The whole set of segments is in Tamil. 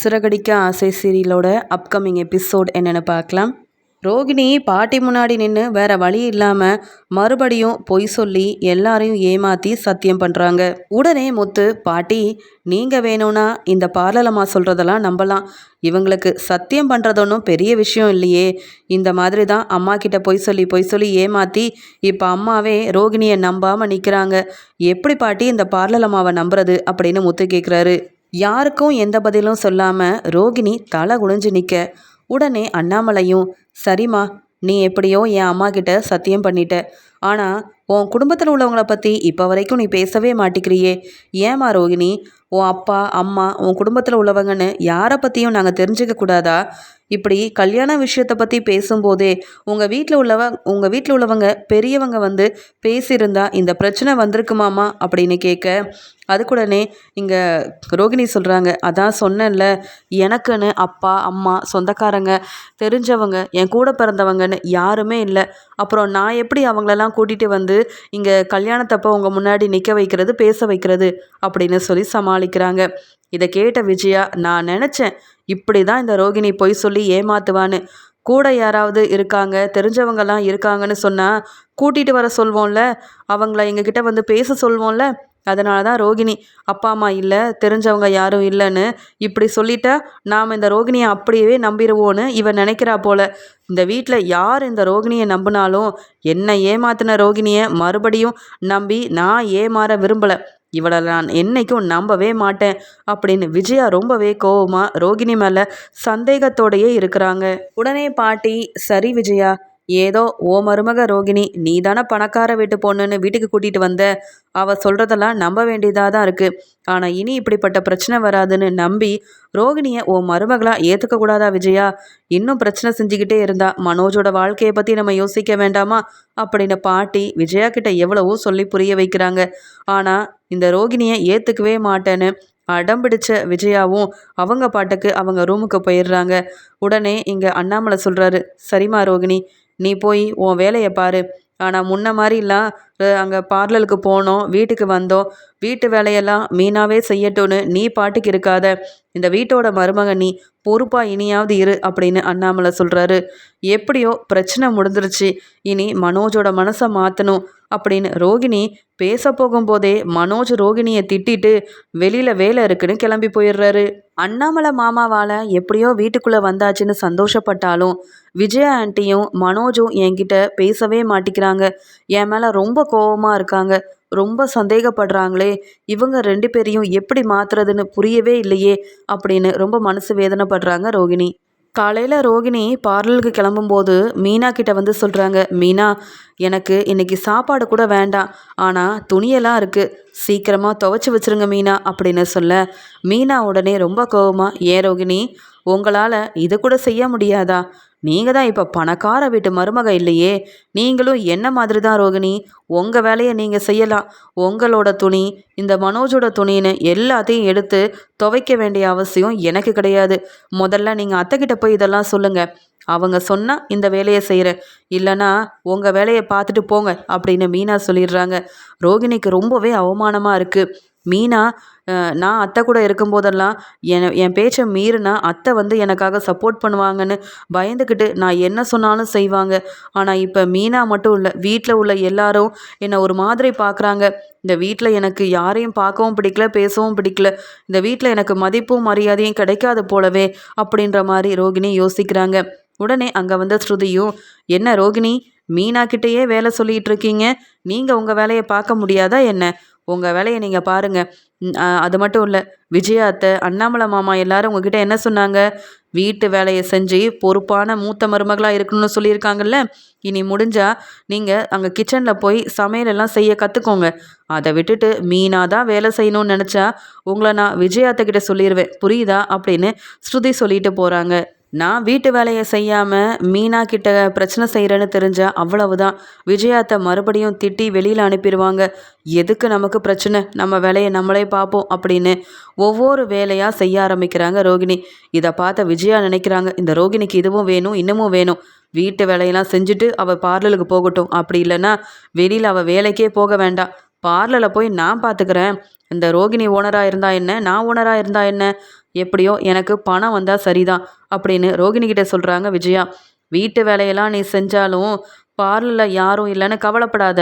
சிறகடிக்க ஆசை சீரியலோட அப்கமிங் எபிசோட் என்னென்னு பார்க்கலாம். ரோகிணி பாட்டி முன்னாடி நின்று வேற வழி இல்லாமல் மறுபடியும் பொய் சொல்லி எல்லாரையும் ஏமாற்றி சத்தியம் பண்ணுறாங்க உடனே முத்து பாட்டி நீங்கள் வேணும்னா இந்த பார்லலம்மா சொல்கிறதெல்லாம் நம்பலாம். இவங்களுக்கு சத்தியம் பண்ணுறது ஒன்றும் பெரிய விஷயம் இல்லையே. இந்த மாதிரி தான் அம்மா கிட்ட பொய் சொல்லி பொய் சொல்லி ஏமாற்றி இப்போ அம்மாவே ரோகிணியை நம்பாமல் நிற்கிறாங்க எப்படி பாட்டி இந்த பார்லலம்மாவை நம்புறது? அப்படின்னு முத்து கேட்குறாரு யாருக்கும் எந்த பதிலும் சொல்லாமல் ரோகிணி தலை குனிஞ்சு நிற்க உடனே அண்ணாமலையும் சரிம்மா நீ எப்படியோ என் அம்மா கிட்ட சத்தியம் பண்ணிட்ட. ஆனால் உன் குடும்பத்தில் உள்ளவங்கள பற்றி இப்போ வரைக்கும் நீ பேசவே மாட்டிக்கிறியே. ஏமா ரோகிணி உன் அப்பா அம்மா உன் குடும்பத்தில் உள்ளவங்கன்னு யாரை பற்றியும் நாங்கள் தெரிஞ்சுக்க கூடாதா? இப்படி கல்யாண விஷயத்தை பற்றி பேசும்போதே உங்கள் வீட்டில் உள்ளவ உங்கள் வீட்டில் உள்ளவங்க பெரியவங்க வந்து பேசியிருந்தா இந்த பிரச்சனை வந்திருக்குமாமா அப்படின்னு கேட்க அதுக்குடனே இங்கே ரோகிணி சொல்கிறாங்க அதான் சொன்னேன்ல எனக்குன்னு அப்பா அம்மா சொந்தக்காரங்க தெரிஞ்சவங்க என் கூட பிறந்தவங்கன்னு யாருமே இல்லை. அப்புறம் நான் எப்படி அவங்களெல்லாம் கூட்டிகிட்டு வந்து இங்கே கல்யாணத்தப்போ உங்கள் முன்னாடி நிற்க வைக்கிறது பேச வைக்கிறது? அப்படின்னு சொல்லி சமாளிக்கிறாங்க. இதை கேட்ட விஜயா நான் நினச்சேன் இப்படி தான் இந்த ரோகிணி பொய் சொல்லி ஏமாத்துவான்னு. கூட யாராவது இருக்காங்க தெரிஞ்சவங்கலாம் இருக்காங்கன்னு சொன்னால் கூட்டிகிட்டு வர சொல்வோம்ல. அவங்கள எங்ககிட்ட வந்து பேச சொல்வோம்ல. அதனால தான் ரோகிணி அப்பா அம்மா இல்லை தெரிஞ்சவங்க யாரும் இல்லைன்னு இப்படி சொல்லிட்டா நாம் இந்த ரோகிணியை அப்படியே நம்பிடுவோன்னு இவன் நினைக்கிறா போல. இந்த வீட்டில் யார் இந்த ரோகிணியை நம்பினாலும் என்னை ஏமாத்தின ரோகிணியை மறுபடியும் நம்பி நான் ஏமாற விரும்பலை. இவளை நான் என்னைக்கும் நம்பவே மாட்டேன் அப்படின்னு விஜயா ரொம்பவே கோவமாக ரோகிணி மேலே சந்தேகத்தோடையே இருக்கிறாங்க. உடனே பாட்டி சரி விஜயா ஏதோ ஓ மருமக ரோகிணி நீ தானே பணக்கார வீட்டு பொண்ணுன்னு வீட்டுக்கு கூட்டிகிட்டு வந்த? அவள் சொல்கிறதெல்லாம் நம்ப வேண்டியதாக தான் இருக்குது ஆனால் இனி இப்படிப்பட்ட பிரச்சனை வராதுன்னு நம்பி ரோகிணியை ஓ மருமகளாக ஏற்றுக்க கூடாதா விஜயா? இன்னும் பிரச்சனை செஞ்சுக்கிட்டே இருந்தா மனோஜோட வாழ்க்கையை பற்றி நம்ம யோசிக்க வேண்டாமா? அப்படின்னு பாட்டி விஜயா கிட்ட எவ்வளவோ சொல்லி புரிய வைக்கிறாங்க. ஆனால் இந்த ரோகிணியை ஏற்றுக்கவே மாட்டேன்னு அடம் பிடிச்ச விஜயாவும் அவங்க பாட்டுக்கு அவங்க ரூமுக்கு போயிடுறாங்க. உடனே இங்கே அண்ணாமலை சொல்கிறாரு சரிம்மா ரோகிணி நீ போய் உன் வேலையை பாரு. ஆனால் முன்ன மாதிரிலாம் அங்கே பார்லருக்கு போனோம் வீட்டுக்கு வந்தோம். வீட்டு வேலையெல்லாம் மீனாவே செய்யட்டும்னு நீ பாட்டுக்கு இருக்காத. இந்த வீட்டோட மருமக நீ பொறுப்பாக இனியாவது இரு அப்படின்னு அண்ணாமலை சொல்கிறாரு எப்படியோ பிரச்சனை முடிஞ்சிருச்சு. இனி மனோஜோட மனசை மாற்றணும் அப்படின்னு ரோகிணி பேச போகும்போதே மனோஜ் ரோகிணியை திட்டிட்டு வெளியில் வேலை இருக்குன்னு கிளம்பி போயிடுறாரு. அண்ணாமலை மாமாவால் எப்படியோ வீட்டுக்குள்ளே வந்தாச்சுன்னு சந்தோஷப்பட்டாலும் விஜயா ஆண்டியும் மனோஜும் என்கிட்ட பேசவே மாட்டிக்கிறாங்க. என் மேலே ரொம்ப கோபமாக இருக்காங்க. ரொம்ப சந்தேகப்படுறாங்களே. இவங்க ரெண்டு பேரையும் எப்படி மாற்றுறதுன்னு புரியவே இல்லையே அப்படின்னு ரொம்ப மனசு வேதனைப்படுறாங்க ரோகிணி. காலையில் ரோகிணி பார்லருக்கு கிளம்பும்போது மீனா கிட்ட வந்து சொல்கிறாங்க மீனா எனக்கு இன்னைக்கு சாப்பாடு கூட வேண்டாம். ஆனால் துணியெல்லாம் இருக்குது சீக்கிரமாக துவைச்சி வச்சுருங்க மீனா அப்படின்னு சொல்ல மீனா உடனே ரொம்ப கோவமாக ஏன் ரோகிணி உங்களால் இது கூட செய்ய முடியாதா? நீங்கள் தான் இப்போ பணக்கார வீட்டு மருமக இல்லையே. நீங்களும் என்ன மாதிரி தான் ரோகிணி? உங்கள் வேலையை நீங்கள் செய்யலாம். உங்களோட துணி இந்த மனோஜோட துணின்னு எல்லாத்தையும் எடுத்து துவைக்க வேண்டிய அவசியம் எனக்கு கிடையாது. முதல்ல நீங்கள் அத்தைக்கிட்ட போய் இதெல்லாம் சொல்லுங்கள் அவங்க சொன்னால் இந்த வேலையை செய்கிறேன் இல்லைனா உங்கள் வேலையை பார்த்துட்டு போங்க அப்படின்னு மீனா சொல்லிடுறாங்க. ரோகிணிக்கு ரொம்பவே அவமானமாக இருக்குது மீனா நான் அத்தை கூட இருக்கும்போதெல்லாம் என் என் பேச்சை மீறினா அத்தை வந்து எனக்காக சப்போர்ட் பண்ணுவாங்கன்னு பயந்துக்கிட்டு நான் என்ன சொன்னாலும் செய்வாங்க. ஆனால் இப்போ மீனா மட்டும் இல்லை வீட்டில் உள்ள எல்லாரும் என்னை ஒரு மாதிரி பார்க்குறாங்க இந்த வீட்டில் எனக்கு யாரையும் பார்க்கவும் பிடிக்கல பேசவும் பிடிக்கல. இந்த வீட்டில் எனக்கு மதிப்பும் மரியாதையும் கிடைக்காது போலவே அப்படின்ற மாதிரி ரோகிணி யோசிக்கிறாங்க. உடனே அங்கே வந்த ஸ்ருதியும் என்ன ரோகிணி மீனா கிட்டேயே வேலை சொல்லிகிட்டு இருக்கீங்க? நீங்கள் உங்கள் வேலையை பார்க்க முடியாதா என்ன? உங்கள் வேலையை நீங்கள் பாருங்கள் அது மட்டும் இல்லை. விஜயா அத்தை அண்ணாமலை மாமா எல்லாரும் உங்ககிட்ட என்ன சொன்னாங்க? வீட்டு வேலையை செஞ்சு பொறுப்பான மூத்த மருமகளாக இருக்கணும்னு சொல்லியிருக்காங்கல்ல? இனி முடிஞ்சால் நீங்கள் அங்கே கிச்சனில் போய் சமையலெல்லாம் செய்ய கற்றுக்கோங்க அதை விட்டுட்டு மீனாக தான் வேலை செய்யணும்னு நினச்சா உங்களை நான் விஜயாத்தக்கிட்ட சொல்லிடுவேன் புரியுதா? அப்படின்னு ஸ்ருதி சொல்லிட்டு போகிறாங்க நான் வீட்டு வேலையை செய்யாமல் மீனா கிட்ட பிரச்சனை செய்கிறேன்னு தெரிஞ்சால் அவ்வளவுதான். விஜயாத்தை மறுபடியும் திட்டி வெளியில் அனுப்பிடுவாங்க. எதுக்கு நமக்கு பிரச்சனை? நம்ம வேலையை நம்மளே பார்ப்போம் அப்படின்னு ஒவ்வொரு வேலையாக செய்ய ஆரம்பிக்கிறாங்க ரோகிணி. இதை பார்த்த விஜயா நினைக்கிறாங்க இந்த ரோகிணிக்கு இதுவும் வேணும் இன்னமும் வேணும். வீட்டு வேலையெல்லாம் செஞ்சுட்டு அவள் பார்லருக்கு போகட்டும். அப்படி இல்லைன்னா வெளியில் அவள் வேலைக்கே போக வேண்டாம். பார்லரில் போய் நான் பார்த்துக்கிறேன். இந்த ரோகிணி ஓனராக இருந்தால் என்ன? நான் ஓனராக இருந்தால் என்ன? எப்படியோ எனக்கு பணம் வந்தால் சரிதான் அப்படின்னு ரோகிணிக்கிட்ட சொல்கிறாங்க விஜயா. வீட்டு வேலையெல்லாம் நீ செஞ்சாலும் பார்லரில் யாரும் இல்லைன்னு கவலைப்படாத.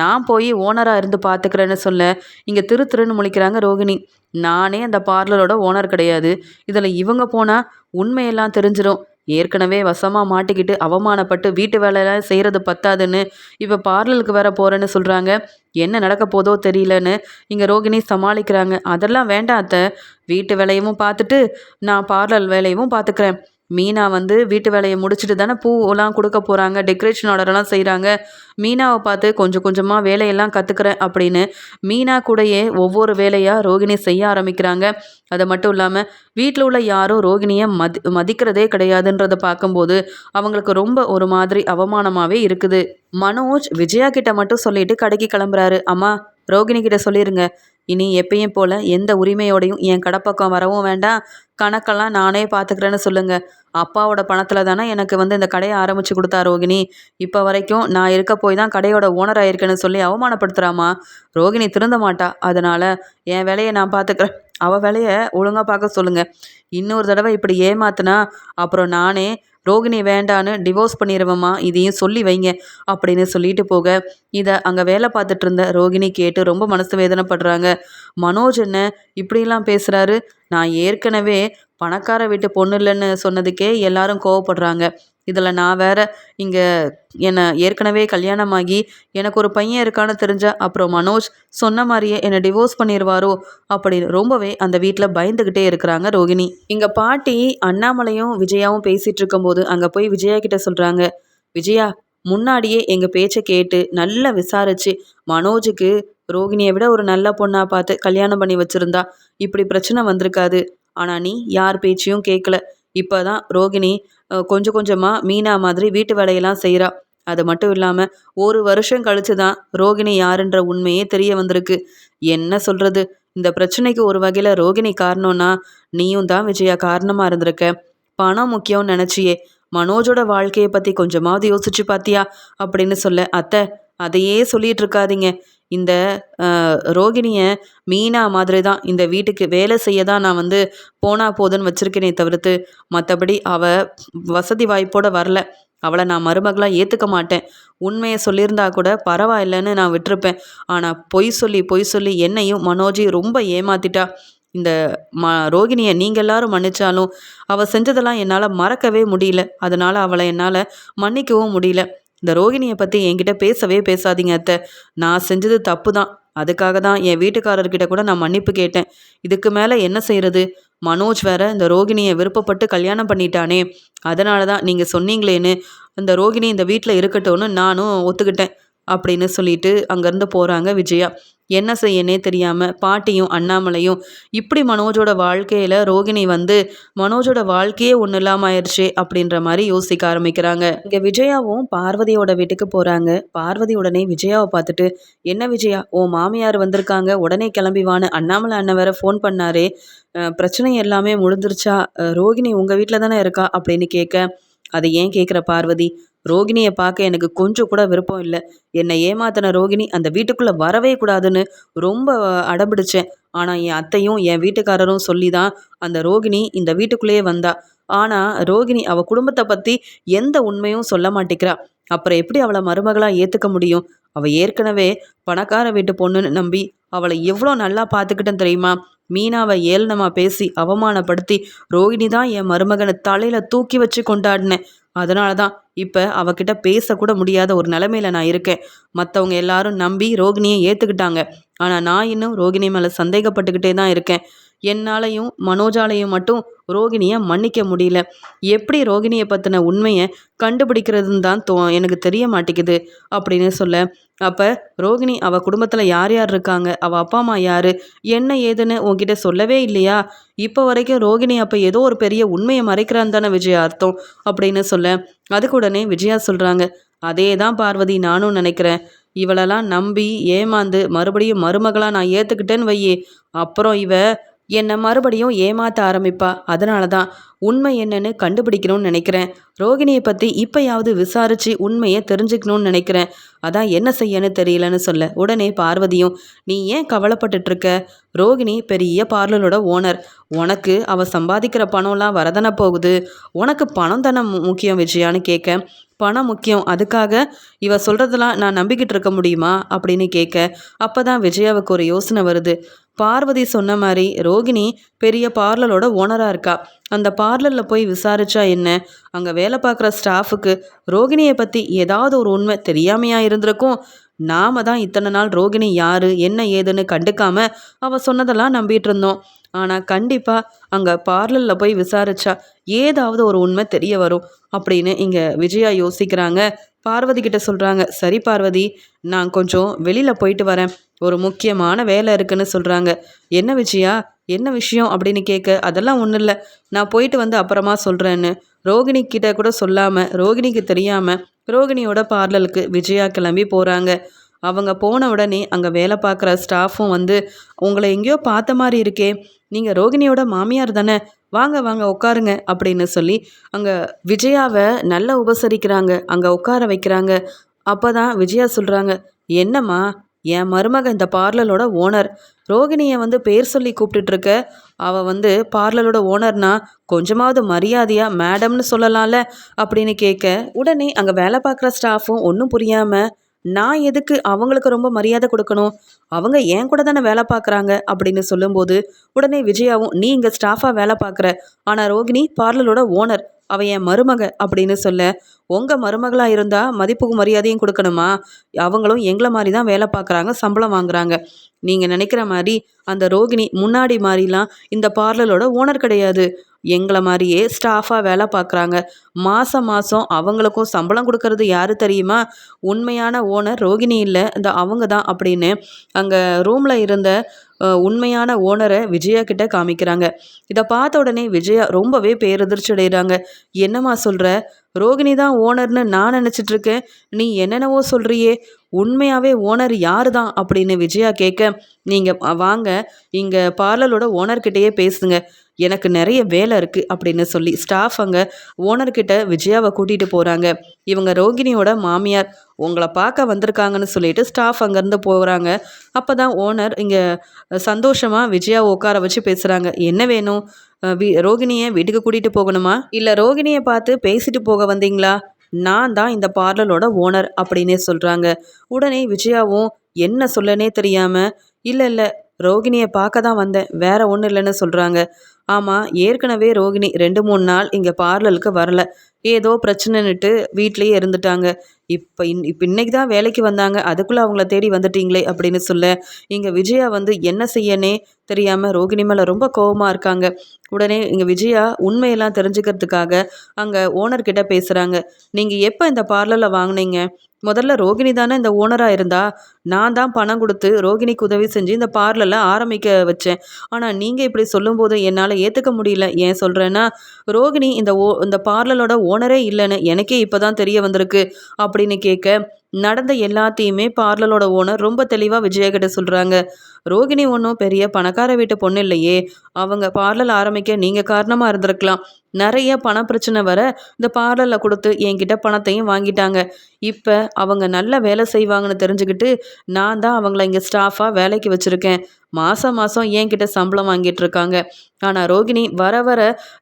நான் போய் ஓனராக இருந்து பார்த்துக்கிறேன்னு சொல்ல இங்கே திரு திருன்னு முழிக்கிறாங்க ரோகிணி. நானே அந்த பார்லரோட ஓனர் கிடையாது. இதில் இவங்க போனால் உண்மையெல்லாம் தெரிஞ்சிடும் ஏற்கனவே வசமாக மாட்டிக்கிட்டு அவமானப்பட்டு வீட்டு வேலையெல்லாம் செய்கிறது பத்தாதுன்னு இப்போ பார்லருக்கு வேற போகிறேன்னு சொல்கிறாங்க என்ன நடக்க போதோ தெரியலன்னு இங்கே ரோகிணி சமாளிக்கிறாங்க. அதெல்லாம் வேண்டாத்த அத்தை. வீட்டு வேலையும் பார்த்துட்டு நான் பார்லர் வேலையும் பார்த்துக்கிறேன். மீனா வந்து வீட்டு வேலையை முடிச்சுட்டு தானே பூவெல்லாம் கொடுக்க போகிறாங்க டெக்கரேஷன் ஆர்டர்லாம் செய்கிறாங்க மீனாவை பார்த்து கொஞ்சம் கொஞ்சமாக வேலையெல்லாம் கற்றுக்குறேன் அப்படின்னு மீனா கூடயே ஒவ்வொரு வேலையாக ரோகிணி செய்ய ஆரம்பிக்கிறாங்க. அது மட்டும் இல்லாமல் வீட்டில் உள்ள யாரும் ரோகிணியை மதி மதிக்கிறதே கிடையாதுன்றதை பார்க்கும்போது அவங்களுக்கு ரொம்ப ஒரு மாதிரி அவமானமாகவே இருக்குது. மனோஜ் விஜயா கிட்ட மட்டும் சொல்லிட்டு கடைக்கு கிளம்புறாரு. அம்மா ரோகிணி கிட்ட சொல்லிடுங்க இனி எப்பயும் போல் எந்த உரிமையோடையும் என் கடப்பக்கம் வரவும் வேண்டாம். கணக்கெல்லாம் நானே பார்த்துக்கிறேன்னு சொல்லுங்கள் அப்பாவோட பணத்தில் தானே எனக்கு வந்து இந்த கடையை ஆரம்பித்து கொடுத்தா ரோகிணி. இப்போ வரைக்கும் நான் இருக்க போய் தான் கடையோட ஓனர் ஆயிருக்கேன்னு சொல்லி அவமானப்படுத்துகிறாமா ரோகிணி திருந்த மாட்டா. அதனால் என் வேலையை நான் பார்த்துக்கிறேன். அவள் வேலையை ஒழுங்காக பார்க்க சொல்லுங்கள் இன்னொரு தடவை இப்படி ஏமாத்தினா அப்புறம் நானே ரோகிணி வேண்டான்னு டிவோர்ஸ் பண்ணிடுவேம்மா இதையும் சொல்லி வைங்க அப்படின்னு சொல்லிட்டு போக. இதை அங்கே வேலை பார்த்துட்டு இருந்த ரோகிணி கேட்டு ரொம்ப மனசு வேதனைப்படுறாங்க. மனோஜ் என்ன இப்படிலாம் பேசுகிறாரு நான் ஏற்கனவே பணக்கார வீட்டு பொண்ணு இல்லைன்னு சொன்னதுக்கே எல்லாரும் கோவப்படுறாங்க. இதில் நான் வேற இங்கே என்னை ஏற்கனவே கல்யாணமாகி எனக்கு ஒரு பையன் இருக்கான்னு தெரிஞ்ச அப்புறம் மனோஜ் சொன்ன மாதிரியே என்னை டிவோர்ஸ் பண்ணிடுவாரோ அப்படின்னு ரொம்பவே அந்த வீட்டில் பயந்துக்கிட்டே இருக்கிறாங்க ரோகிணி. இங்கே பாட்டி அண்ணாமலையும் விஜயாவும் பேசிகிட்டு இருக்கும்போது அங்கே போய் விஜயா கிட்ட சொல்கிறாங்க விஜயா முன்னாடியே எங்கள் பேச்சை கேட்டு நல்லா விசாரிச்சு மனோஜுக்கு ரோகிணியை விட ஒரு நல்ல பொண்ணாக பார்த்து கல்யாணம் பண்ணி வச்சுருந்தா இப்படி பிரச்சனை வந்திருக்காது. ஆனால் நீ யார் பேச்சையும் கேட்கல. இப்போ தான் ரோகிணி கொஞ்சம் கொஞ்சமாக மீனா மாதிரி வீட்டு வேலையெல்லாம் செய்கிறா அது மட்டும் இல்லாமல் ஒரு வருஷம் கழிச்சு தான் ரோகிணி யாருன்ற உண்மையே தெரிய வந்திருக்கு. என்ன சொல்கிறது இந்த பிரச்சனைக்கு ஒரு வகையில் ரோகிணி காரணம்னா நீயும் தான் விஜயா காரணமாக இருந்திருக்க. பணம் முக்கியம்னு நினச்சியே. மனோஜோட வாழ்க்கையை பற்றி கொஞ்சமாவது யோசிச்சு பார்த்தியா அப்படின்னு சொல்ல அத்தை அதையே சொல்லிட்டு இருக்காதீங்க. இந்த ரோகிணியை மீனா மாதிரி தான் இந்த வீட்டுக்கு வேலை செய்ய தான் நான் வந்து போனா போதுன்னு வச்சுருக்கேனே தவிர்த்து மற்றபடி அவள் வசதி வாய்ப்போடு வரல. அவளை நான் மருமகளாக ஏற்றுக்க மாட்டேன். உண்மையை சொல்லியிருந்தா கூட பரவாயில்லைன்னு நான் விட்டுருப்பேன். ஆனால் பொய் சொல்லி பொய் சொல்லி என்னையும் மனோஜி ரொம்ப ஏமாத்திட்டா. இந்த ம ரோகிணியை நீங்கள் எல்லாரும் மன்னிச்சாலும் அவள் செஞ்சதெல்லாம் என்னால் மறக்கவே முடியல. அதனால் அவளை என்னால் மன்னிக்கவும் முடியல. இந்த ரோகிணியை பற்றி என்கிட்ட பேசவே பேசாதீங்க அத்தை. நான் செஞ்சது தப்பு தான் அதுக்காக தான் என் வீட்டுக்காரர்கிட்ட கூட நான் மன்னிப்பு கேட்டேன். இதுக்கு மேலே என்ன செய்கிறது மனோஜ் வேற இந்த ரோகிணியை விருப்பப்பட்டு கல்யாணம் பண்ணிட்டானே. அதனால தான் நீங்கள் சொன்னீங்களேன்னு இந்த ரோகிணி இந்த வீட்டில் இருக்கட்டும்னு நானும் ஒத்துக்கிட்டேன் அப்படின்னு சொல்லிட்டு அங்கேருந்து போகிறாங்க விஜயா. என்ன செய்யனே தெரியாமல் பாட்டியும் அண்ணாமலையும் இப்படி மனோஜோட வாழ்க்கையில் ரோகிணி வந்து மனோஜோட வாழ்க்கையே ஒன்றும் இல்லாமல் ஆயிடுச்சு அப்படின்ற மாதிரி யோசிக்க ஆரம்பிக்கிறாங்க. இங்கே விஜயாவும் பார்வதியோட வீட்டுக்கு போகிறாங்க பார்வதி உடனே விஜயாவை பார்த்துட்டு என்ன விஜயா ஓ மாமியார் வந்திருக்காங்க. உடனே கிளம்பி வான்னு அண்ணாமலை அண்ணன் வேற ஃபோன் பண்ணாரே. பிரச்சனை எல்லாமே முடிஞ்சிருச்சா? ரோகிணி உங்கள் வீட்டில் தானே இருக்கா? அப்படின்னு கேட்க அதை ஏன் கேட்குற பார்வதி? ரோகிணியை பார்க்க எனக்கு கொஞ்சம் கூட விருப்பம் இல்லை. என்னை ஏமாத்தின ரோகிணி அந்த வீட்டுக்குள்ளே வரவே கூடாதுன்னு ரொம்ப அடம்பிடிச்சேன். ஆனால் என் அத்தையும் என் வீட்டுக்காரரும் சொல்லி தான் அந்த ரோகிணி இந்த வீட்டுக்குள்ளேயே வந்தா. ஆனால் ரோகிணி அவள் குடும்பத்தை பற்றி எந்த உண்மையும் சொல்ல மாட்டேங்கிறா. அப்புறம் எப்படி அவளை மருமகளாக ஏற்றுக்க முடியும்? அவள் ஏற்கனவே பணக்கார வீட்டு பொண்ணுன்னு நம்பி அவளை எவ்வளோ நல்லா பார்த்துக்கிட்டேன் தெரியுமா? மீனாவை ஏளனமாக பேசி அவமானப்படுத்தி ரோகிணி தான் என் மருமகனை தலையில் தூக்கி வச்சு கொண்டாடினேன். அதனால தான் இப்போ அவகிட்ட பேசக்கூட முடியாத ஒரு நிலமையில நான் இருக்கேன். மற்றவங்க எல்லாரும் நம்பி ரோகிணியை ஏற்றுக்கிட்டாங்க ஆனால் நான் இன்னும் ரோகிணி மேலே சந்தேகப்பட்டுக்கிட்டே தான் இருக்கேன். என்னாலையும் மனோஜாலையும் மட்டும் ரோகிணியை மன்னிக்க முடியல. எப்படி ரோகிணியை பற்றின உண்மையை கண்டுபிடிக்கிறதுன்னு தான் தோ எனக்கு தெரிய மாட்டேங்குது அப்படின்னு சொல்ல அப்போ ரோகிணி அவள் குடும்பத்தில் யார் யார் இருக்காங்க? அவள் அப்பா அம்மா யார்? என்ன ஏதுன்னு உன்கிட்ட சொல்லவே இல்லையா? இப்போ வரைக்கும் ரோகிணி அப்போ ஏதோ ஒரு பெரிய உண்மையை மறைக்கிறான் தானே விஜயா அர்த்தம் அப்படின்னு சொல்ல அதுக்கு உடனே விஜயா சொல்கிறாங்க அதே தான் பார்வதி நானும் நினைக்கிறேன். இவளெல்லாம் நம்பி ஏமாந்து மறுபடியும் மருமகளாக நான் ஏற்றுக்கிட்டேன்னு வையே. அப்புறம் இவ என்னை மறுபடியும் ஏமாற்ற ஆரம்பிப்பா. அதனால தான் உண்மை என்னன்னு கண்டுபிடிக்கணும்னு நினைக்கிறேன். ரோகிணியை பற்றி இப்போயாவது விசாரித்து உண்மையை தெரிஞ்சுக்கணும்னு நினைக்கிறேன். அதான் என்ன செய்யன்னு தெரியலன்னு சொல்ல. உடனே பார்வதியும் நீ ஏன் கவலைப்பட்டுட்ருக்க? ரோகிணி பெரிய பார்லரோட ஓனர். உனக்கு அவள் சம்பாதிக்கிற பணம்லாம் வரதானே போகுது? உனக்கு பணம் தானே முக்கியம் விஜயான்னு கேட்க பணம் முக்கியம். அதுக்காக இவ சொல்கிறதெல்லாம் நான் நம்பிக்கிட்டு இருக்க முடியுமா? அப்படின்னு கேட்க அப்போ தான் விஜயாவுக்கு ஒரு யோசனை வருது. பார்வதி சொன்ன மாதிரி ரோகிணி பெரிய பார்லரோட ஓனராக இருக்கா. அந்த பார்லரில் போய் விசாரிச்சா என்ன? அங்கே வேலை பார்க்குற ஸ்டாஃபுக்கு ரோகிணியை பற்றி ஏதாவது ஒரு உண்மை தெரியாமையா இருந்திருக்கும். நாம தான் இத்தனை நாள் ரோகிணி யாரு என்ன ஏதுன்னு கண்டுக்காம அவ சொன்னதெல்லாம் நம்பிட்டு இருந்தோம். ஆனால் கண்டிப்பாக அங்கே பார்லரில் போய் விசாரிச்சா ஏதாவது ஒரு உண்மை தெரிய வரும் அப்படின்னு இங்கே விஜயா யோசிக்கிறாங்க. பார்வதி கிட்ட சொல்கிறாங்க சரி பார்வதி நான் கொஞ்சம் வெளியில் போயிட்டு வரேன். ஒரு முக்கியமான வேலை இருக்குன்னு சொல்கிறாங்க என்ன விஜயா? என்ன விஷயம் அப்படின்னு கேட்க அதெல்லாம் ஒன்றும் இல்லை. நான் போயிட்டு வந்து அப்புறமா சொல்கிறேன்னு ரோகிணி கிட்ட கூட சொல்லாமல் ரோகிணிக்கு தெரியாமல் ரோகிணியோட பார்லருக்கு விஜயா கிளம்பி போகிறாங்க அவங்க போன உடனே அங்கே வேலை பார்க்குற ஸ்டாஃபும் வந்து உங்களை எங்கேயோ பார்த்த மாதிரி இருக்கே. நீங்கள் ரோகிணியோட மாமியார் தானே. வாங்க வாங்க உட்காருங்க. அப்படின்னு சொல்லி அங்கே விஜயாவை நல்லா உபசரிக்கிறாங்க. அங்கே உட்கார வைக்கிறாங்க. அப்போ தான் விஜயா சொல்கிறாங்க என்னம்மா? என் மருமக இந்த பார்லரோட ஓனர். ரோகிணியை வந்து பேர் சொல்லி கூப்பிட்டுட்ருக்க. அவள் வந்து பார்லரோட ஓனர்னா கொஞ்சமாவது மரியாதையாக மேடம்னு சொல்லலாம்ல? அப்படின்னு கேட்க உடனே அங்கே வேலை பார்க்குற ஸ்டாஃபும் ஒன்றும் புரியாமல் நான் எதுக்கு அவங்களுக்கு ரொம்ப மரியாதை கொடுக்கணும்? அவங்க ஏன் கூட தானே வேலை பார்க்குறாங்க? அப்படின்னு சொல்லும்போது உடனே விஜயாவும் நீ இங்கே ஸ்டாஃபாக வேலை பார்க்குற. ஆனால் ரோகிணி பார்லரோட ஓனர். அவள் என் மருமக அப்படின்னு சொல்ல உங்கள் மருமகளாக இருந்தால் மதிப்புக்கு மரியாதையும் கொடுக்கணுமா? அவங்களும் எங்களை மாதிரி தான் வேலை பார்க்குறாங்க சம்பளம் வாங்குறாங்க. நீங்கள் நினைக்கிற மாதிரி அந்த ரோகிணி முன்னாடி மாதிரிலாம் இந்த பார்லரோட ஓனர் கிடையாது. எங்களை மாதிரியே ஸ்டாஃபாக வேலை பார்க்குறாங்க. மாதம் மாதம் அவங்களுக்கும் சம்பளம் கொடுக்கறது யாரு தெரியுமா? உண்மையான ஓனர் ரோகிணி இல்லை இந்த அவங்க தான் அப்படின்னு அங்கே ரூமில் இருந்த உண்மையான ஓனரை விஜயா கிட்ட காமிக்கிறாங்க. இதை பார்த்த உடனே விஜயா ரொம்பவே பேரதிர்ச்சி அடைகிறாங்க. என்னம்மா சொல்கிற ரோகிணி தான் ஓனர்னு நான் நினச்சிட்டு இருக்கேன். நீ என்னென்னவோ சொல்கிறியே உண்மையாகவே ஓனர் யார் தான்? அப்படின்னு விஜயா கேட்க நீங்கள் வாங்க. இங்கே பார்லரோட ஓனர்கிட்டயே பேசுங்க. எனக்கு நிறைய வேலை இருக்குது அப்படின்னு சொல்லி ஸ்டாஃப் அங்கே ஓனர்கிட்ட விஜயாவை கூட்டிகிட்டு போகிறாங்க இவங்க ரோகிணியோட மாமியார் உங்களை பார்க்க வந்திருக்காங்கன்னு சொல்லிட்டு ஸ்டாஃப் அங்கேருந்து போகிறாங்க அப்போ தான் ஓனர் இங்கே சந்தோஷமாக விஜயாவை உட்கார வச்சு பேசுகிறாங்க என்ன வேணும்? வி ரோகிணியை வீட்டுக்கு கூட்டிகிட்டு போகணுமா? இல்லை ரோகிணியை பார்த்து பேசிட்டு போக வந்தீங்களா? நான் தான் இந்த பார்லரோட ஓனர் அப்படின்னே சொல்கிறாங்க உடனே விஜயாவும் என்ன சொல்லனே தெரியாமல் இல்லை இல்லை ரோகிணியை பார்க்க தான் வந்தேன். வேற ஒன்றும் இல்லைன்னு சொல்கிறாங்க ஆமாம் ஏற்கனவே ரோகிணி ரெண்டு மூணு நாள் இங்கே பார்லருக்கு வரல. ஏதோ பிரச்சனைன்னுட்டு வீட்லேயே இருந்துட்டாங்க. இப்போ இன் இப்போ இன்னைக்கு தான் வேலைக்கு வந்தாங்க. அதுக்குள்ளே அவங்கள தேடி வந்துட்டீங்களே அப்படின்னு சொல்ல இங்கே விஜயா வந்து என்ன செய்யனே தெரியாமல் ரோகிணி மேலே ரொம்ப கோவமாக இருக்காங்க. உடனே இங்கே விஜயா உண்மையெல்லாம் தெரிஞ்சுக்கிறதுக்காக அங்கே ஓனர்கிட்ட பேசுகிறாங்க நீங்கள் எப்போ இந்த பார்லரில் வாங்குனீங்க? முதல்ல ரோகிணி தானே இந்த ஓனராக இருந்தா? நான் தான் பணம் கொடுத்து ரோகிணிக்கு உதவி செஞ்சு இந்த பார்லரில் ஆரம்பிக்க வச்சேன். ஆனால் நீங்கள் இப்படி சொல்லும்போது என்னால் ஏற்றுக்க முடியல. ஏன் சொல்கிறேன்னா ரோகிணி இந்த ஓ இந்த பார்லரோட ஓனரே இல்லைன்னு எனக்கே இப்போ தான் தெரிய வந்திருக்கு அப்படின்னு கேட்க நடந்த எல்லாத்தையுமே பார்லரோட ஓனர் ரொம்ப தெளிவாக விஜயகிட்ட சொல்கிறாங்க ரோகிணி ஒன்றும் பெரிய பணக்கார வீட்டு பொண்ணு இல்லையே. அவங்க பார்லர் ஆரம்பிக்க நீங்கள் காரணமாக இருந்திருக்கலாம். நிறைய பண பிரச்சனை வர இந்த பார்லரில் கொடுத்து என்கிட்ட பணத்தையும் வாங்கிட்டாங்க. இப்போ அவங்க நல்ல வேலை செய்வாங்கன்னு தெரிஞ்சுக்கிட்டு நான் தான் அவங்கள இங்கே ஸ்டாஃபாக வேலைக்கு வச்சுருக்கேன். மாதம் மாதம் என்கிட்ட சம்பளம் வாங்கிட்டு இருக்காங்க. ஆனால் ரோகிணி வர வர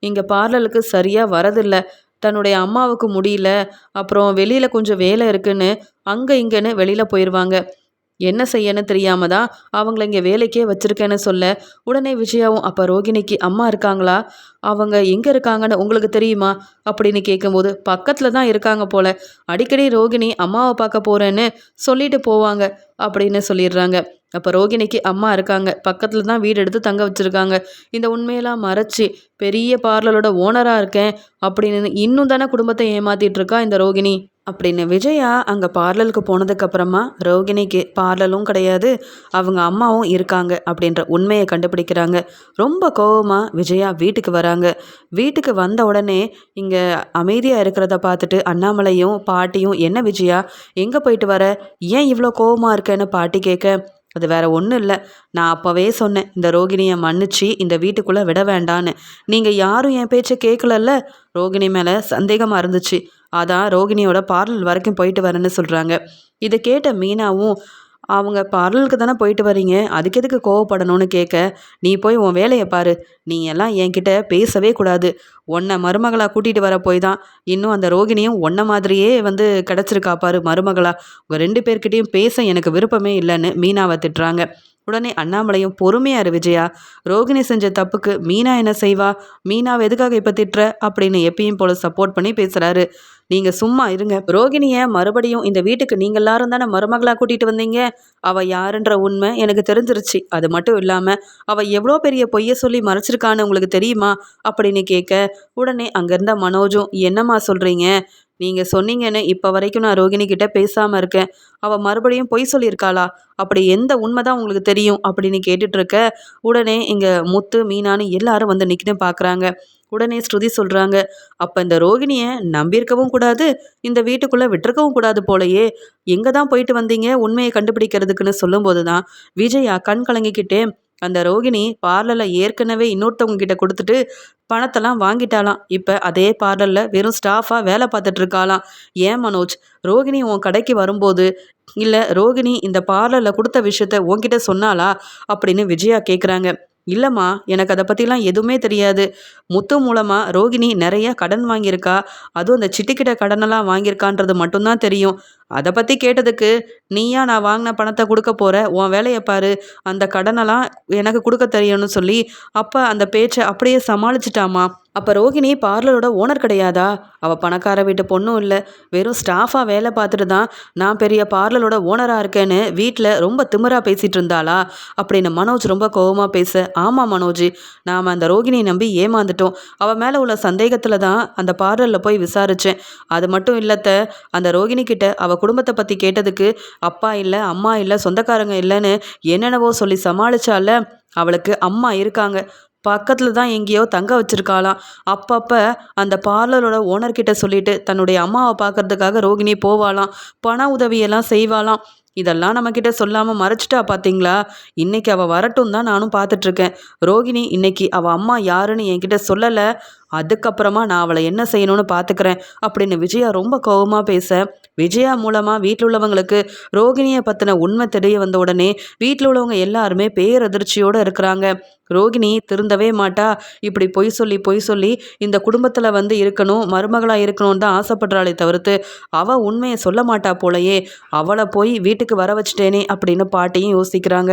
இங்கே பார்லருக்கு சரியாக வரதில்லை. தன்னுடைய அம்மாவுக்கு முடியல. அப்புறம் வெளியில் கொஞ்சம் வேலை இருக்குன்னு அங்கே இங்கேன்னு வெளியில் போயிடுவாங்க என்ன செய்யன்னு தெரியாம தான் அவங்கள இங்கே வேலைக்கே வச்சிருக்கேன்னு சொல்ல உடனே விஜயாவும் அப்போ ரோகிணிக்கு அம்மா இருக்காங்களா? அவங்க எங்கே இருக்காங்கன்னு உங்களுக்கு தெரியுமா? அப்படின்னு கேட்கும்போது பக்கத்தில் தான் இருக்காங்க போல. அடிக்கடி ரோகிணி அம்மாவை பார்க்க போகிறேன்னு சொல்லிட்டு போவாங்க. அப்படின்னு சொல்லிடுறாங்க. அப்போ ரோகிணிக்கு அம்மா இருக்காங்க. பக்கத்தில் தான் வீடு எடுத்து தங்க வச்சுருக்காங்க. இந்த உண்மையெல்லாம் மறைச்சி பெரிய பார்லரோட ஓனராக இருக்கேன். அப்படின்னு இன்னும் தானே குடும்பத்தை ஏமாத்திட்டு இருக்கா இந்த ரோகிணி? அப்படின்னு விஜயா அங்கே பார்லருக்கு போனதுக்கப்புறமா ரோகிணிக்கு பார்லரும் கிடையாது. அவங்க அம்மாவும் இருக்காங்க. அப்படின்ற உண்மையை கண்டுபிடிக்கிறாங்க. ரொம்ப கோவமாக விஜயா வீட்டுக்கு வராங்க. வீட்டுக்கு வந்த உடனே இங்கே அமைதியாக இருக்கிறத பார்த்துட்டு அண்ணாமலையும் பாட்டியும் என்ன விஜயா? எங்கே போயிட்டு வர? ஏன் இவ்வளோ கோவமாக இருக்கேன்னு பாட்டி கேட்க அது வேற ஒன்றும் இல்லை. நான் அப்போவே சொன்னேன் இந்த ரோகிணியை மன்னிச்சு இந்த வீட்டுக்குள்ளே விட வேண்டான்னு. நீங்கள் யாரும் என் பேச்சை கேட்கலல்ல ரோகிணி மேலே சந்தேகமாக இருந்துச்சு. அதான் ரோகிணியோட பார்லர் வரைக்கும் போயிட்டு வரேன்னு சொல்கிறாங்க இதை கேட்ட மீனாவும் அவங்க பார்லருக்கு தானே போயிட்டு வரீங்க? அதுக்கு எதுக்கு கோவப்படணும்னு கேட்க நீ போய் உன் வேலையை பாரு. நீ எல்லாம் என்கிட்ட பேசவே கூடாது. உன்னை மருமகளாக கூட்டிகிட்டு வர போய் தான் இன்னும் அந்த ரோகிணியும் உன்ன மாதிரியே வந்து கிடச்சிருக்கா பாரு மருமகளா. உங்கள் ரெண்டு பேர்கிட்டையும் பேச எனக்கு விருப்பமே இல்லைன்னு மீனாவை திட்டுறாங்க. உடனே அண்ணாமலையும் பொறுமையாரு விஜயா. ரோகிணி செஞ்ச தப்புக்கு மீனா என்ன செய்வா? மீனாவை எதுக்காக இப்போ திட்டுற? அப்படின்னு எப்பயும் போல சப்போர்ட் பண்ணி பேசுகிறாரு நீங்கள் சும்மா இருங்க. ரோகிணிய மறுபடியும் இந்த வீட்டுக்கு நீங்கள் எல்லாரும் தானே மருமகளா கூட்டிகிட்டு வந்தீங்க? அவள் யாருன்ற உண்மை எனக்கு தெரிஞ்சிருச்சு. அது மட்டும் இல்லாமல் அவள் எவ்வளோ பெரிய பொய்யை சொல்லி மறைச்சிருக்கான்னு உங்களுக்கு தெரியுமா? அப்படின்னு கேட்க உடனே அங்கேருந்த மனோஜும் என்னம்மா சொல்கிறீங்க நீங்கள் சொன்னீங்கன்னு இப்போ வரைக்கும் நான் ரோகிணி கிட்ட பேசாமல் இருக்கேன். அவள் மறுபடியும் பொய் சொல்லியிருக்காளா? அப்படி எந்த உண்மை தான் உங்களுக்கு தெரியும்? அப்படின்னு கேட்டுட்ருக்க உடனே இங்கே முத்து மீனான்னு எல்லாரும் வந்து நிற்கின்னு பார்க்குறாங்க உடனே ஸ்ருதி சொல்கிறாங்க அப்போ இந்த ரோகிணியை நம்பியிருக்கவும் கூடாது இந்த வீட்டுக்குள்ளே விட்டுருக்கவும் கூடாது போலயே. எங்கே தான் போயிட்டு வந்தீங்க? உண்மையை கண்டுபிடிக்கிறதுக்குன்னு சொல்லும்போது தான் விஜயா கண் கலங்கிக்கிட்டே அந்த ரோகிணி பார்லரில் ஏற்கனவே இன்னொருத்தவங்க கிட்ட கொடுத்துட்டு பணத்தெல்லாம் வாங்கிட்டாலாம் இப்போ அதே பார்லரில் வெறும் ஸ்டாஃபாக வேலை பார்த்துட்டு இருக்காளாம். ஏன் மனோஜ்? ரோகிணி உன் கடைக்கு வரும்போது இல்லை ரோகிணி இந்த பார்லரில் கொடுத்த விஷயத்த உன்கிட்ட சொன்னாலா அப்படின்னு விஜயா கேட்குறாங்க இல்லைம்மா எனக்கு அதை பற்றிலாம் எதுவுமே தெரியாது. முத்து மூலமாக ரோகிணி நிறைய கடன் வாங்கியிருக்கா. அதுவும் அந்த சிட்டிக்கிட்ட கடனெல்லாம் வாங்கியிருக்கான்றது மட்டும்தான் தெரியும். அதை பற்றி கேட்டதுக்கு நீயா நான் வாங்கின பணத்தை கொடுக்க போகிற உன் வேலையை பாரு. அந்த கடனெல்லாம் எனக்கு கொடுக்க தெரியும்னு சொல்லி அப்போ அந்த பேச்சை அப்படியே சமாளிச்சிட்டாமா அப்போ ரோகிணி பார்லரோட ஓனர் கிடையாதா? அவள் பணக்கார வீட்டு பொண்ணும் இல்லை. வெறும் ஸ்டாஃபாக வேலை பார்த்துட்டு தான் நான் பெரிய பார்லரோட ஓனராக இருக்கேன்னு வீட்டில் ரொம்ப திமிராக பேசிகிட்டு இருந்தாளா? அப்படின்னு மனோஜ் ரொம்ப கோபமாக பேச ஆமாம் மனோஜ். நாம் அந்த ரோகிணியை நம்பி ஏமாந்துட்டோம். அவள் மேலே உள்ள சந்தேகத்தில் தான் அந்த பார்லரில் போய் விசாரித்தேன் அது மட்டும் இல்லத்த அந்த ரோகிணி கிட்ட அவள் குடும்பத்தை பற்றி கேட்டதுக்கு அப்பா இல்லை அம்மா இல்லை சொந்தக்காரங்க இல்லைன்னு என்னென்னவோ சொல்லி சமாளிச்சால அவளுக்கு அம்மா இருக்காங்க. பக்கத்தில் தான் எங்கேயோ தங்க வச்சிருக்காளாம். அப்பப்போ அந்த பார்லரோட ஓனர்கிட்ட சொல்லிட்டு தன்னுடைய அம்மாவை பார்க்கறதுக்காக ரோகிணி போவாளாம். பண உதவியெல்லாம் செய்வாளாம். இதெல்லாம் நம்மக்கிட்ட சொல்லாமல் மறைச்சிட்டா பார்த்தீங்களா இன்னைக்கு அவள் வரட்டும் தான் நானும் பார்த்துட்ருக்கேன் ரோகிணி இன்னைக்கு அவள் அம்மா யாருன்னு என்கிட்ட சொல்லலை. அதுக்கப்புறமா நான் அவளை என்ன செய்யணும்னு பார்த்துக்கிறேன் அப்படின்னு விஜயா ரொம்ப கோபமாக பேச விஜயா மூலமாக வீட்டில் உள்ளவங்களுக்கு ரோகிணியை பற்றின உண்மை தெரிய வந்த உடனே வீட்டில் உள்ளவங்க எல்லாருமே பேரதிர்ச்சியோடு இருக்கிறாங்க. ரோகிணி திருந்தவே மாட்டா. இப்படி பொய் சொல்லி பொய் சொல்லி இந்த குடும்பத்தில் வந்து இருக்கணும் மருமகளாக இருக்கணும்னு தான் ஆசைப்படுறாளே தவிர்த்து அவள் உண்மையை சொல்ல மாட்டா போலையே அவளை போய் வீட்டுக்கு வர வச்சுட்டேனே அப்படின்னு பாட்டியும் யோசிக்கிறாங்க.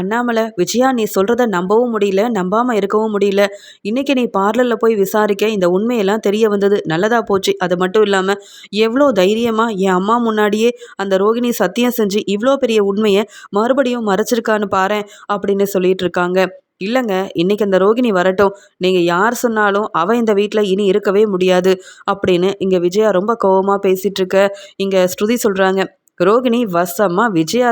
அண்ணாமலை விஜயா நீ சொல்கிறத நம்பவும் முடியல நம்பாமல் இருக்கவும் முடியல. இன்னைக்கு நீ பார்லரில் போய் விசா விசாரிக்க இந்த உண்மையெல்லாம் தெரிய வந்தது. நல்லதாக போச்சு. அது மட்டும் இல்லாமல் எவ்வளோ தைரியமாக என் அம்மா முன்னாடியே அந்த ரோகிணி சத்தியம் செஞ்சு இவ்வளோ பெரிய உண்மையை மறுபடியும் மறைச்சிருக்கான்னு பாரு அப்படின்னு சொல்லிட்டு இருக்காங்க இல்லைங்க இன்னைக்கு அந்த ரோகிணி வரட்டும். நீங்கள் யார் சொன்னாலும் அவள் இந்த வீட்டில் இனி இருக்கவே முடியாது அப்படின்னு இங்கே விஜயா ரொம்ப கோபமாக பேசிகிட்டு இருக்க இங்கே ஸ்ருதி சொல்கிறாங்க ரோகிணி வசமாக விஜய்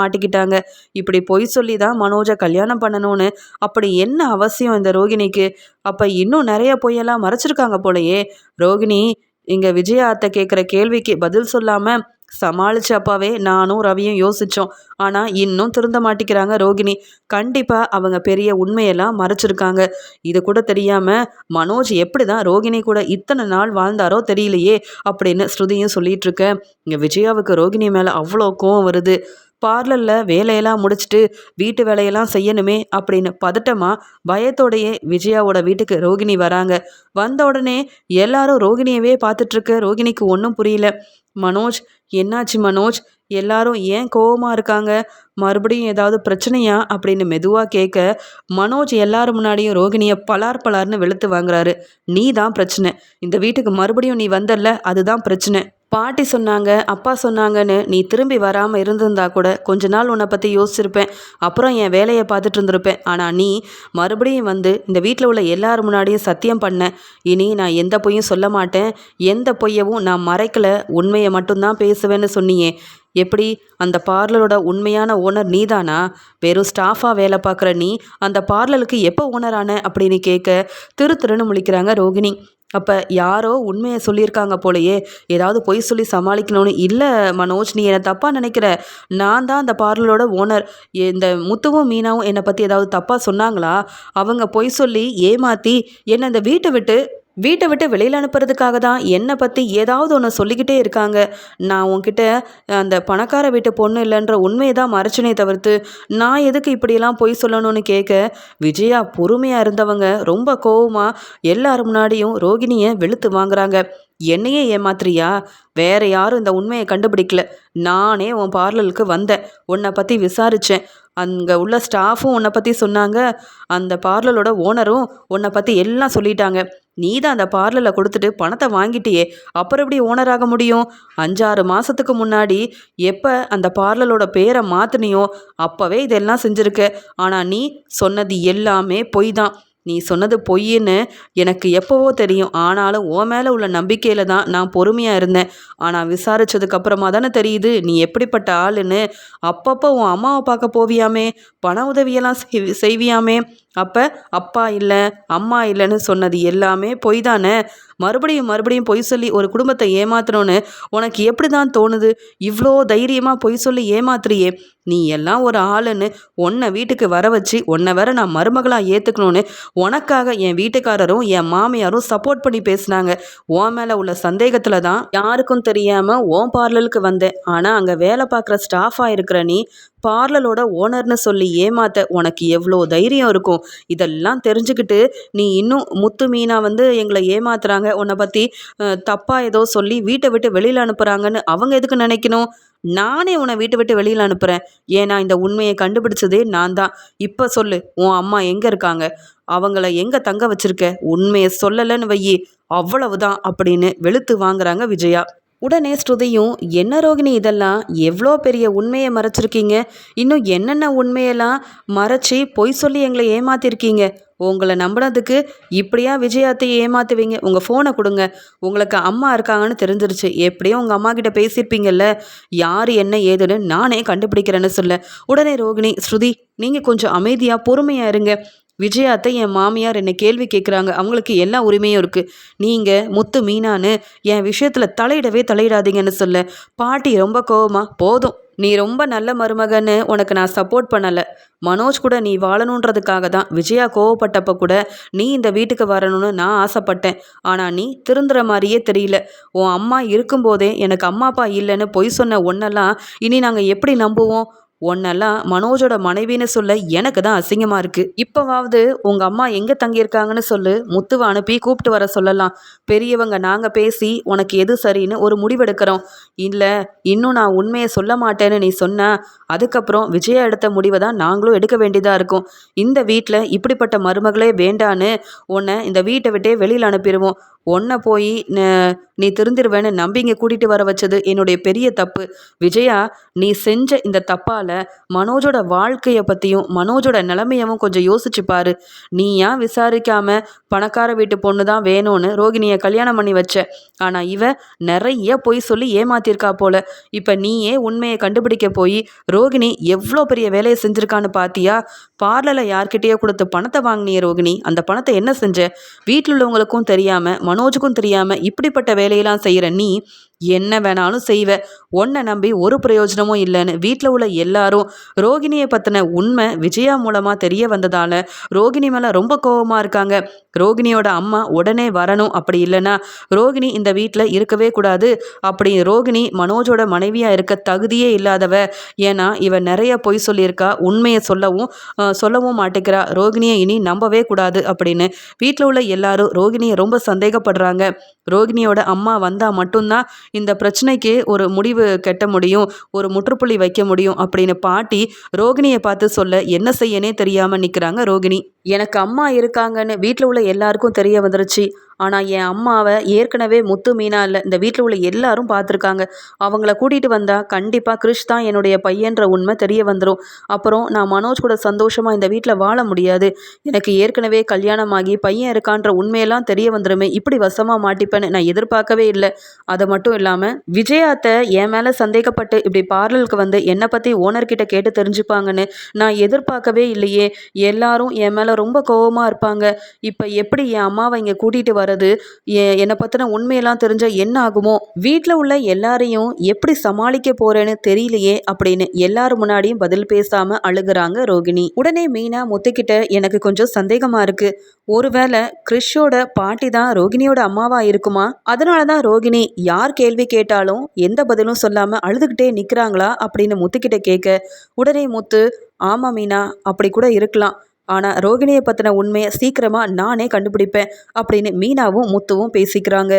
மாட்டிக்கிட்டாங்க. இப்படி பொய் சொல்லி தான் மனோஜை கல்யாணம் பண்ணணும்னு. அப்படி என்ன அவசியம் இந்த ரோகிணிக்கு? அப்போ இன்னும் நிறைய பொய்யெல்லாம் மறைச்சிருக்காங்க போலயே. ரோகிணி இங்கே விஜயா அத்தை கேட்குற கேள்விக்கு பதில் சொல்லாமல் சமாளிச்சப்பாவே நானும் ரவியும் யோசித்தோம் ஆனால் இன்னும் திருந்த மாட்டிக்கிறாங்க ரோகிணி. கண்டிப்பாக அவங்க பெரிய உண்மையெல்லாம் மறைச்சிருக்காங்க. இது கூட தெரியாமல் மனோஜ் எப்படி தான் ரோகிணி கூட இத்தனை நாள் வாழ்ந்தாரோ தெரியலையே அப்படின்னு ஸ்ருதியும் சொல்லிகிட்ருக்க இங்கே விஜயாவுக்கு ரோகிணி மேலே அவ்வளோ கோவம் வருது. பார்லரில் வேலையெல்லாம் முடிச்சுட்டு வீட்டு வேலையெல்லாம் செய்யணுமே அப்படின்னு பதட்டமாக பயத்தோடையே விஜயாவோட வீட்டுக்கு ரோகிணி வராங்க. வந்த உடனே எல்லாரும் ரோகிணியவே பார்த்துட்ருக்க ரோகிணிக்கு ஒன்றும் புரியல. மனோஜ் என்னாச்சு மனோஜ்? எல்லாரும் ஏன் கோவமாக இருக்காங்க? மறுபடியும் ஏதாவது பிரச்சனையா? அப்படின்னு மெதுவாக கேட்க மனோஜ் எல்லாரும் முன்னாடியும் ரோகிணியை பலார் பலார்னு வெளுத்து வாங்குறாரு. நீ தான் பிரச்சனை. இந்த வீட்டுக்கு மறுபடியும் நீ வந்தல்ல அதுதான் பிரச்சனை. பாட்டி சொன்னாங்க அப்பா சொன்னாங்கன்னு நீ திரும்பி வராமல் இருந்திருந்தா கூட கொஞ்ச நாள் உன்னை பற்றி யோசிச்சிருப்பேன். அப்புறம் என் வேலையை பார்த்துட்டு இருந்திருப்பேன். ஆனால் நீ மறுபடியும் வந்து இந்த வீட்டில் உள்ள எல்லார் முன்னாடியும் சத்தியம் பண்ண. இனி நான் எந்த பொய்யும் சொல்ல மாட்டேன். எந்த பொய்யவும் நான் மறைக்கலை. உண்மையை மட்டும்தான் பேசுவேன்னு சொன்னியே. எப்படி அந்த பார்லரோட உண்மையான ஓனர் நீதானா? வெறும் ஸ்டாஃபாக வேலை பார்க்குற நீ அந்த பார்லருக்கு எப்போ ஓனர் ஆன அப்படின்னு கேட்க திரு திருன்னு முழிக்கிறாங்க ரோகிணி. அப்போ யாரோ உண்மையை சொல்லியிருக்காங்க போலயே ஏதாவது பொய் சொல்லி சமாளிக்கணும்னு இல்லை மனோஜ் நீ என்னை தப்பாக நினைக்கிற? நான் தான் அந்த பார்லரோட ஓனர் இந்த முத்துவும் மீனாவும் என்னை பற்றி ஏதாவது தப்பாக சொன்னாங்களா? அவங்க பொய் சொல்லி ஏமாற்றி என்னை இந்த வீட்டை விட்டு வீட்டை விட்டு வெளியில் அனுப்புறதுக்காக தான் என்னை பற்றி ஏதாவது ஒன்று சொல்லிக்கிட்டே இருக்காங்க. நான் உன்கிட்ட அந்த பணக்கார வீட்டு பொண்ணு இல்லைன்ற உண்மையை தான் மறைச்சினே தவிர்த்து நான் எதுக்கு இப்படியெல்லாம் பொய் சொல்லணும்னு கேட்க விஜயா பொறுமையாக இருந்தவங்க ரொம்ப கோவமாக எல்லார் முன்னாடியும் ரோகிணியை வெளுத்து வாங்குறாங்க. என்னையே ஏமாத்துறியா? வேற யாரும் இந்த உண்மையை கண்டுபிடிக்கல. நானே உன் பார்லருக்கு வந்தேன். உன்னை பற்றி விசாரித்தேன் அங்கே உள்ள ஸ்டாஃபும் உன்னை பற்றி சொன்னாங்க. அந்த பார்லரோட ஓனரும் உன்னை பற்றி எல்லாம் சொல்லிட்டாங்க. நீ தான் அந்த பார்லரில் கொடுத்துட்டு பணத்தை வாங்கிட்டியே. அப்புறம் எப்படி ஓனராக முடியும்? அஞ்சாறு மாதத்துக்கு முன்னாடி எப்போ அந்த பார்லரோட பேரை மாற்றினியோ அப்போவே இதெல்லாம் செஞ்சுருக்க. ஆனால் நீ சொன்னது எல்லாமே பொய் தான் நீ சொன்னது பொய்ன்னு எனக்கு எப்போவோ தெரியும். ஆனாலும் உன் மேலே உள்ள நம்பிக்கையில் தான் நான் பொறுமையாக இருந்தேன். ஆனால் விசாரித்ததுக்கப்புறமா தானே தெரியுது. நீ எப்படிப்பட்ட ஆளுன்னு. அப்பப்போ உன் அம்மாவை பார்க்க போவியாமே? பண உதவியெல்லாம் செய்வியாமே? அப்போ அப்பா இல்லை அம்மா இல்லைன்னு சொன்னது எல்லாமே பொய் தானே மறுபடியும் மறுபடியும் பொய் சொல்லி ஒரு குடும்பத்தை ஏமாத்தணும்னு உனக்கு எப்படி தான் தோணுது? இவ்வளோ தைரியமாக பொய் சொல்லி ஏமாத்துறியே. நீ எல்லாம் ஒரு ஆளுன்னு உன்னை வீட்டுக்கு வர வச்சு உன்னை வேற நான் மருமகளாக ஏற்றுக்கணும்னு உனக்காக என் வீட்டுக்காரரும் என் மாமியாரும் சப்போர்ட் பண்ணி பேசினாங்க. உன் மேலே உள்ள சந்தேகத்தில் தான் யாருக்கும் தெரியாமல் ஓன் பார்லருக்கு வந்தேன். ஆனால் அங்கே வேலை பார்க்குற ஸ்டாஃபாக இருக்கிற நீ பார்லரோட ஓனர்னு சொல்லி ஏமாத்த உனக்கு எவ்வளோ தைரியம் இருக்கும்? இதெல்லாம் தெரிஞ்சுக்கிட்டு நீ இன்னும் முத்து மீனா வந்து எங்களை ஏமாத்துறாங்க. உன்னை பற்றி தப்பாக ஏதோ சொல்லி வீட்டை விட்டு வெளியில் அனுப்புகிறாங்கன்னு அவங்க எதுக்கு நினைக்கணும்? நானே உன்னை வீட்டை விட்டு வெளியில் அனுப்புகிறேன் ஏன்னா இந்த உண்மையை கண்டுபிடிச்சதே நான் தான். இப்போ சொல்லு உன் அம்மா எங்கே இருக்காங்க? அவங்கள எங்கே தங்க வச்சிருக்க? உண்மையை சொல்லலைன்னு வையி. அவ்வளவுதான் அப்படின்னு வெளுத்து வாங்குறாங்க விஜயா. உடனே ஸ்ருதியும் என்ன ரோகிணி இதெல்லாம்? எவ்வளோ பெரிய உண்மையை மறைச்சிருக்கீங்க? இன்னும் என்னென்ன உண்மையெல்லாம் மறைச்சி பொய் சொல்லி எங்களை ஏமாத்திருக்கீங்க? உங்களை நம்பினதுக்கு இப்படியா விஜயாத்தை ஏமாத்துவீங்க? உங்கள் ஃபோனை கொடுங்க. உங்களுக்கு அம்மா இருக்காங்கன்னு தெரிஞ்சிருச்சு. எப்படியும் உங்கள் அம்மா கிட்ட பேசியிருப்பீங்கல்ல? யார் என்ன ஏதுன்னு நானே கண்டுபிடிக்கிறேன்னு சொல்ல. உடனே ரோகிணி ஸ்ருதி நீங்கள் கொஞ்சம் அமைதியாக பொறுமையாக இருங்க. விஜயாத்தை என் மாமியார் என்னை கேள்வி கேட்குறாங்க அவங்களுக்கு எல்லா உரிமையும் இருக்குது நீங்கள் முத்து மீனான்னு என் விஷயத்தில் தலையிடவே தலையிடாதீங்கன்னு சொல்ல. பாட்டி ரொம்ப கோவமா போதும். நீ ரொம்ப நல்ல மருமகன்னு உனக்கு நான் சப்போர்ட் பண்ணலை. மனோஜ் கூட நீ வாழணுன்றதுக்காக தான் விஜயா கோவப்பட்டப்ப கூட நீ இந்த வீட்டுக்கு வரணும்னு நான் ஆசைப்பட்டேன். ஆனால் நீ திருந்துற மாதிரியே தெரியல. உன் அம்மா இருக்கும்போதே எனக்கு அம்மா அப்பா இல்லைன்னு பொய் சொன்ன ஒன்னெல்லாம் இனி நாங்கள் எப்படி நம்புவோம்? உன்னெல்லாம் மனோஜோட மனைவின்னு சொல்ல எனக்கு தான் அசிங்கமாக இருக்குது இப்போவாவது உங்கள் அம்மா எங்கே தங்கியிருக்காங்கன்னு சொல்லு. முத்துவை அனுப்பி கூப்பிட்டு வர சொல்லலாம். பெரியவங்க நாங்கள் பேசி உனக்கு எது சரின்னு ஒரு முடிவெடுக்கிறோம். இல்லை இன்னும் நான் உண்மையை சொல்ல மாட்டேன்னு நீ சொன்ன அதுக்கப்புறம் விஜயா எடுத்த முடிவை தான் நாங்களும் எடுக்க வேண்டியதாக இருக்கும். இந்த வீட்டில் இப்படிப்பட்ட மருமகளே வேண்டான்னு உன்னை இந்த வீட்டை விட்டே வெளியில் அனுப்பிடுவோம். உன்னை போய் நீ திருந்திருவேன்னு நம்பி இங்கே கூட்டிகிட்டு வர வச்சது என்னுடைய பெரிய தப்பு. விஜயா நீ செஞ்ச இந்த தப்பால் மனோஜோட வாழ்க்கையை பற்றியும் மனோஜோட நிலைமையவும் கொஞ்சம் யோசிச்சு பாரு. நீ ஏன் விசாரிக்காம பணக்கார வீட்டு பொண்ணு தான் வேணும்னு ரோகிணியை கல்யாணம் பண்ணி வச்ச? ஆனால் இவ நிறைய பொய் சொல்லி ஏமாத்திருக்கா போல. இப்போ நீயே உண்மையை கண்டுபிடிக்க போய் ரோகிணி எவ்வளோ பெரிய வேலையை செஞ்சுருக்கான்னு பார்த்தியா பார்லரில் யார்கிட்டயோ கொடுத்து பணத்தை வாங்கினிய ரோகிணி. அந்த பணத்தை என்ன செஞ்ச? வீட்டில் உள்ளவங்களுக்கும் தெரியாமல் மனோஜுக்கும் தெரியாமல் இப்படிப்பட்ட வேலையெல்லாம் செய்கிற நீ என்ன வேணாலும் செய்வ. உன்னை நம்பி ஒரு பிரயோஜனமும் இல்லைன்னு வீட்டில் உள்ள எல்லாரும் ரோகிணியை பற்றின உண்மை விஜயா மூலமாக தெரிய வந்ததால் ரோகிணி மேலே ரொம்ப கோபமாக இருக்காங்க. ரோகிணியோட அம்மா உடனே வரணும். அப்படி இல்லைன்னா ரோகிணி இந்த வீட்டில் இருக்கவே கூடாது. அப்படி ரோகிணி மனோஜோட மனைவியாக இருக்க தகுதியே இல்லாதவ. ஏன்னா இவன் நிறைய பொய் சொல்லியிருக்கா. உண்மையை சொல்லவும் சொல்லவும் மாட்டேங்கிறா. ரோகிணியை இனி நம்பவே கூடாது அப்படின்னு வீட்டில் உள்ள எல்லாரும் ரோகிணியை ரொம்ப சந்தேகப்படுறாங்க. ரோகிணியோட அம்மா வந்தால் மட்டும்தான் இந்த பிரச்சனைக்கு ஒரு முடிவு கட்ட முடியும் ஒரு முற்றுப்புள்ளி வைக்க முடியும் அப்படின்னு பாட்டி ரோகிணியை பார்த்து சொல்ல என்ன செய்யனே தெரியாமல் நிற்கிறாங்க ரோகிணி. எனக்கு அம்மா இருக்காங்கன்னு வீட்டில் உள்ள எல்லாருக்கும் தெரிய வந்துருச்சு. ஆனால் என் அம்மாவை ஏற்கனவே முத்து மீனா இல்லை இந்த வீட்டில் உள்ள எல்லாரும் பார்த்துருக்காங்க. அவங்கள கூட்டிகிட்டு வந்தால் கண்டிப்பாக கிறிஷ் தான் என்னுடைய பையன்ற உண்மை தெரிய வந்துடும் அப்புறம் நான் மனோஜ் கூட சந்தோஷமாக இந்த வீட்டில் வாழ முடியாது. எனக்கு ஏற்கனவே கல்யாணமாகி பையன் இருக்கான்ற உண்மையெல்லாம் தெரிய வந்துடுமே இப்படி வசமாக மாட்டிப்பேன்னு நான் எதிர்பார்க்கவே இல்லை. அது மட்டும் இல்லாமல் விஜயாத்தை என் மேலே சந்தேகப்பட்டு இப்படி பார்லருக்கு வந்து என்னை பற்றி ஓனர்கிட்ட கேட்டு தெரிஞ்சுப்பாங்கன்னு நான் எதிர்பார்க்கவே இல்லையே. எல்லாரும் என் மேலே ரொம்ப கோபமாக இருப்பாங்க. இப்போ எப்படி என் அம்மாவை இங்கே கூட்டிகிட்டு வர வர்றது எ- என்னை பற்றின உண்மையெல்லாம் தெரிஞ்சால் என்ன ஆகுமோ? வீட்டில் உள்ள எல்லாரையும் எப்படி சமாளிக்க போறேன்னு தெரியலையே அப்படின்னு எல்லாரும் முன்னாடியும் பதில் பேசாம அழுகிறாங்க ரோகிணி. உடனே மீனா முத்துக்கிட்ட எனக்கு கொஞ்சம் சந்தேகமா இருக்கு. ஒருவேளை கிறிஷோட பாட்டி தான் ரோகிணியோட அம்மாவா இருக்குமா? அதனால தான் ரோகிணி யார் கேள்வி கேட்டாலும் எந்த பதிலும் சொல்லாம அழுதுகிட்டே நிக்கிறாங்களா அப்படின்னு முத்துக்கிட்ட கேட்க உடனே முத்து ஆமா மீனா அப்படி கூட இருக்கலாம். ஆனால் ரோகிணியை பற்றின உண்மையை சீக்கிரமாக நானே கண்டுபிடிப்பேன் அப்படின்னு மீனாவும் முத்துவும் பேசிக்கிறாங்க.